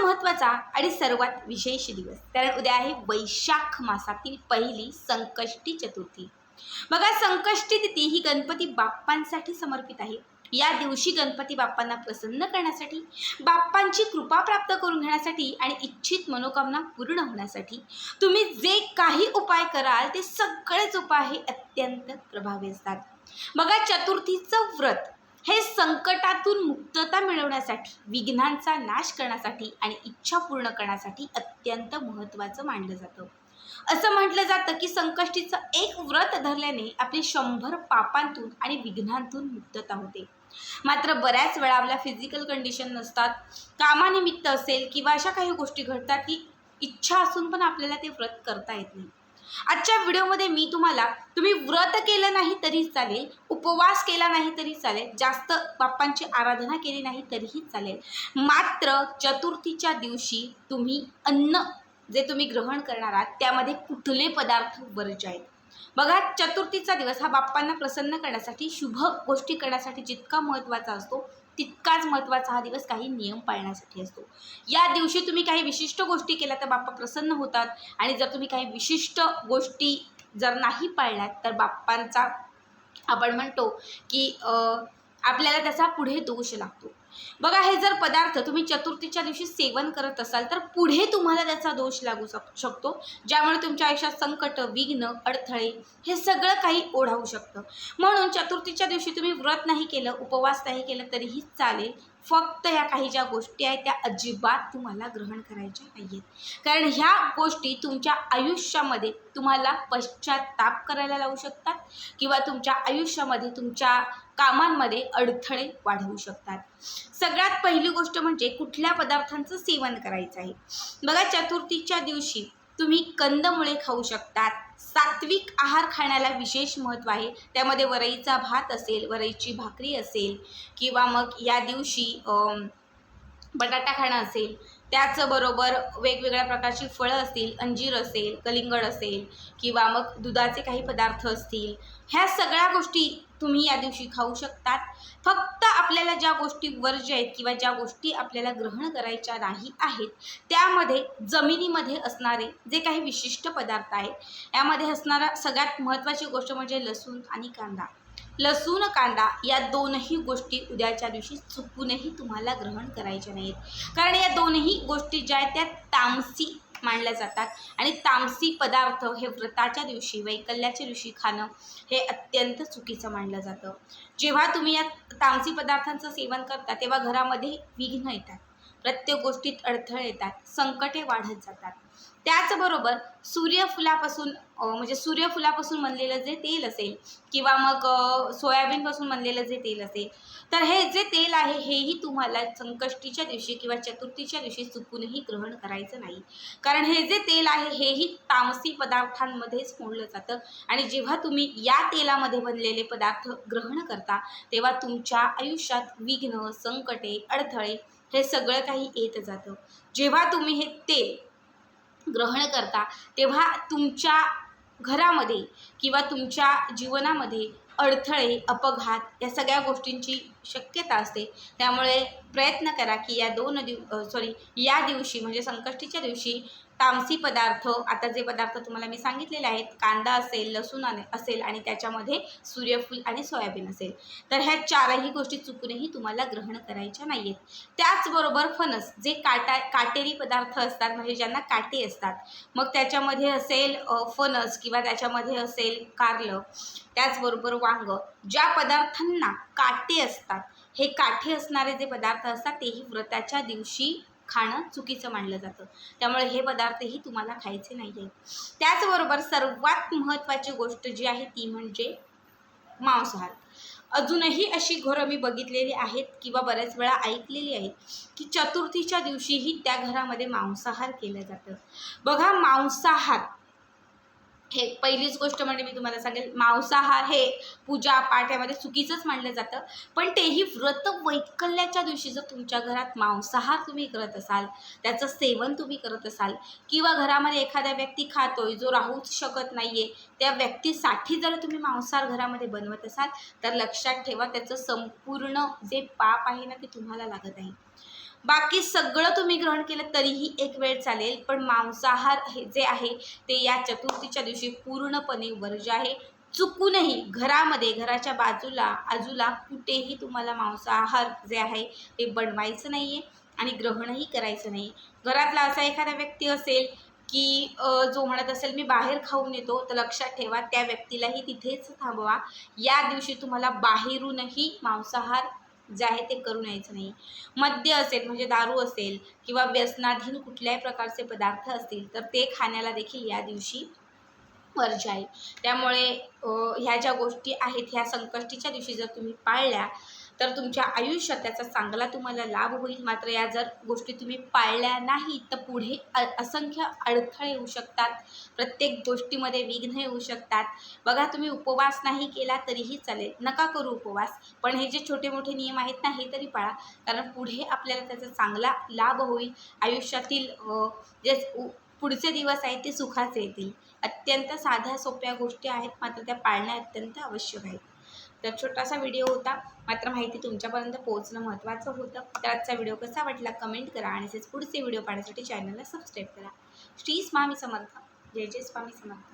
महत्त्वाचा आणि सर्वात विशेष दिवस. कारण उद्या आहे वैशाख मासातील पहिली संकष्टी चतुर्थी. बघा संकष्टी तिथी ही गणपती बाप्पांसाठी समर्पित आहे. या दिवशी गणपती बाप्पांना प्रसन्न करण्यासाठी बाप्पांची कृपा प्राप्त करून घेण्यासाठी आणि इच्छित मनोकामना पूर्ण होण्यासाठी तुम्ही जे काही उपाय कराल ते सगळेच उपाय हे अत्यंत प्रभावी असतात. बघा चतुर्थीचं व्रत. हे संकटातून मुक्तता मिळवण्यासाठी विघ्नांचा नाश करण्यासाठी आणि इच्छा पूर्ण करण्यासाठी अत्यंत महत्त्वाचं मानलं जातं. असं म्हटलं जातं की संकष्टीचं एक व्रत धरल्याने आपली शंभर पापांतून आणि विघ्नांतून मुक्तता होते. मात्र बऱ्याच वेळा आपल्या फिजिकल कंडिशन नसतात कामानिमित्त असेल किंवा अशा काही गोष्टी घडतात की इच्छा असून पण आपल्याला ते व्रत करता येत नाही. आजच्या व्हिडिओमध्ये मी तुम्हाला तुम्ही व्रत केलं नाही तरी चालेल उपवास केला नाही तरी चालेल जास्त बाप्पांची आराधना केली नाही तरीही चालेल. मात्र चतुर्थीच्या दिवशी तुम्ही अन्न जे तुम्ही ग्रहण करणार आहात त्यामध्ये कुठले पदार्थ वर्ज आहेत? बघा चतुर्थीचा दिवस हा बाप्पांना प्रसन्न करण्यासाठी शुभ गोष्टी करण्यासाठी जितका महत्त्वाचा असतो तितकाच महत्त्वाचा हा दिवस काही नियम पाळण्यासाठी असतो. या दिवशी तुम्ही काही विशिष्ट गोष्टी केल्या तर बाप्पा प्रसन्न होतात आणि जर तुम्ही काही विशिष्ट गोष्टी जर नाही पाळल्यात तर बाप्पांचा आपण म्हणतो की आपल्याला त्याचा पुढे दोष लागतो. बघा हे जर पदार्थ तुम्ही चतुर्थीच्या दिवशी सेवन करत असाल तर पुढे तुम्हाला त्याचा दोष लागू शक शकतो. ज्यामुळे तुमच्या आयुष्यात संकट विघ्न अडथळे हे सगळं काही ओढावू शकतं. म्हणून चतुर्थीच्या दिवशी तुम्ही व्रत नाही केलं उपवास नाही केलं तरीही चालेल. फक्त ह्या काही ज्या गोष्टी आहेत त्या अजिबात तुम्हाला ग्रहण करायच्या नाही आहेत कारण ह्या गोष्टी तुमच्या आयुष्यामध्ये तुम्हाला पश्चाताप करायला लावू शकतात किंवा तुमच्या आयुष्यामध्ये तुमच्या कामांमध्ये अडथळे वाढवू शकतात. सगळ्यात पहिली गोष्ट म्हणजे कुठल्या पदार्थांचं सेवन करायचं आहे? बघा चतुर्थीच्या दिवशी तुम्ही कंदमुळे खाऊ शकतात. सात्विक आहार खाण्याला विशेष महत्त्व आहे. त्यामध्ये वरईचा भात असेल वरईची भाकरी असेल किंवा मग या दिवशी बटाटा खाणं असेल त्याचबरोबर वेगवेगळ्या प्रकारची फळं असतील अंजीर असेल कलिंगड असेल किंवा मग दुधाचे काही पदार्थ असतील ह्या सगळ्या गोष्टी तुम्ही या दिवशी खाऊ शकतात. फक्त आपल्याला ज्या गोष्टी वर्ज्य आहेत किंवा ज्या गोष्टी आपल्याला ग्रहण करायच्या नाही आहेत त्यामध्ये जमिनीमध्ये असणारे जे काही विशिष्ट पदार्थ आहेत यामध्ये असणारा सगळ्यात महत्त्वाची गोष्ट म्हणजे लसूण आणि कांदा. लसूण कांदा या दोनही गोष्टी उद्याच्या दिवशी चुकूनही तुम्हाला ग्रहण करायच्या नाहीत. कारण या दोनही गोष्टी ज्या आहेत त्या तामसी मानल्या जातात. आणि तामसी पदार्थ हे व्रताच्या दिवशी वैकल्याच्या दिवशी खाणं हे अत्यंत चुकीचं मानलं जातं. जेव्हा तुम्ही या तामसी पदार्थांचं सेवन करता तेव्हा घरामध्ये विघ्न येतात. प्रत्येक गोष्टीत अडथळे येतात संकटे वाढत जातात. त्याचबरोबर सूर्यफुलापासून म्हणजे सूर्यफुलापासून बनलेलं जे तेल असेल किंवा मग सोयाबीनपासून बनलेलं जे तेल असेल तर हे जे तेल आहे हेही तुम्हाला संकष्टीच्या दिवशी किंवा चतुर्थीच्या दिवशी चुकूनही ग्रहण करायचं नाही. कारण हे जे तेल आहे हेही तामसी पदार्थांमध्येच फोडलं जातं आणि जेव्हा तुम्ही या तेलामध्ये बनलेले पदार्थ ग्रहण करता तेव्हा तुमच्या आयुष्यात विघ्न संकटे अडथळे हे सगळं काही येत जातं. जेव्हा तुम्ही हे तेल ग्रहण करता तेव्हा तुमच्या घरामध्ये किंवा तुमच्या जीवनामध्ये अडथळे अपघात या सगळ्या गोष्टींची शक्यता असते. त्यामुळे प्रयत्न करा की या दोन दिव सॉरी या दिवशी म्हणजे संकष्टीच्या दिवशी तामसी पदार्थ आता जे पदार्थ तुम्हाला मी सांगितलेले आहेत कांदा असेल लसूण आणि असेल आणि त्याच्यामध्ये सूर्यफूल आणि सोयाबीन असेल. तर ह्या चारही गोष्टी चुकूनही तुम्हाला ग्रहण करायच्या नाही आहेत त्याचबरोबर फणस जे काटा काटेरी पदार्थ असतात म्हणजे ज्यांना काटे असतात मग त्याच्यामध्ये असेल फणस किंवा त्याच्यामध्ये असेल कारलं त्याचबरोबर वांग ज्या पदार्थांना काटे असतात हे काठे असणारे जे पदार्थ असतात तेही व्रताच्या दिवशी खाणं चुकीचं मानलं जातं. त्यामुळे हे पदार्थही तुम्हाला खायचे नाही आहेत त्याचबरोबर सर्वात महत्त्वाची गोष्ट जी आहे ती म्हणजे मांसाहार. अजूनही अशी घरं मी बघितलेली आहेत किंवा बऱ्याच वेळा ऐकलेली आहेत की चतुर्थीच्या दिवशीही त्या घरामध्ये मांसाहार केलं जातं. बघा मांसाहार हे पहिलीच गोष्ट म्हणजे मी तुम्हाला सांगेल मांसाहार हे पूजा पाठ यामध्ये चुकीचंच मानलं जातं. पण तेही व्रत वैकल्याच्या दिवशी जर तुमच्या घरात मांसाहार तुम्ही करत असाल त्याचं सेवन तुम्ही करत असाल किंवा घरामध्ये एखादा व्यक्ती खातोय जो राहूच शकत नाहीये त्या व्यक्तीसाठी जर तुम्ही मांसाहार घरामध्ये बनवत असाल तर लक्षात ठेवा त्याचं संपूर्ण जे पाप आहे ना ते तुम्हाला लागत आहे बाकी सगळं तुम्ही ग्रहण केलं तरीही एक वेळ चालेल पण मांसाहार हे जे आहे ते या चतुर्थीच्या दिवशी पूर्णपणे वर्ज्य आहे. चुकूनही घरामध्ये घराच्या बाजूला आजूला कुठेही तुम्हाला मांसाहार जे आहे ते बनवायचं नाही आहे आणि ग्रहणही करायचं नाही घरातला असा एखादा व्यक्ती असेल की जो म्हणत असेल मी बाहेर खाऊन येतो तर लक्षात ठेवा त्या व्यक्तीलाही तिथेच थांबवा. या दिवशी तुम्हाला बाहेरूनही मांसाहार जे आहे ते करून यायचं नाही. मद्य असेल म्हणजे दारू असेल किंवा व्यसनाधीन कुठल्याही प्रकारचे पदार्थ असतील तर ते खाण्याला देखील या दिवशी वर्ज आहे त्यामुळे ह्या ज्या गोष्टी आहेत ह्या संकष्टीच्या दिवशी जर तुम्ही पाळल्या तर तुमच्या आयुष्यात त्याचा चांगला तुम्हाला लाभ होईल. मात्र या जर गोष्टी तुम्ही पाळल्या नाही तर पुढे अ असंख्य अडथळे येऊ शकतात. प्रत्येक गोष्टीमध्ये विघ्न येऊ शकतात. बघा तुम्ही उपवास नाही केला तरीही चालेल. नका करू उपवास. पण हे जे छोटे मोठे नियम आहेत ना हे तरी पाळा. कारण पुढे आपल्याला त्याचा चांगला लाभ होईल. आयुष्यातील जे उ- पुढचे दिवस आहेत ते सुखाचे येतील. अत्यंत साध्या सोप्या गोष्टी आहेत. मात्र त्या पाळण्या अत्यंत आवश्यक आहेत. तर छोटासा व्हिडिओ होता. मात्र माहिती तुमच्यापर्यंत पोहोचणं महत्त्वाचं होतं. तर आजचा व्हिडिओ कसा वाटला कमेंट करा आणि तसेच पुढचे व्हिडिओ पाहण्यासाठी चॅनलला सबस्क्राईब करा. श्री स्वामी समर्थ. जय जय स्वामी समर्थ.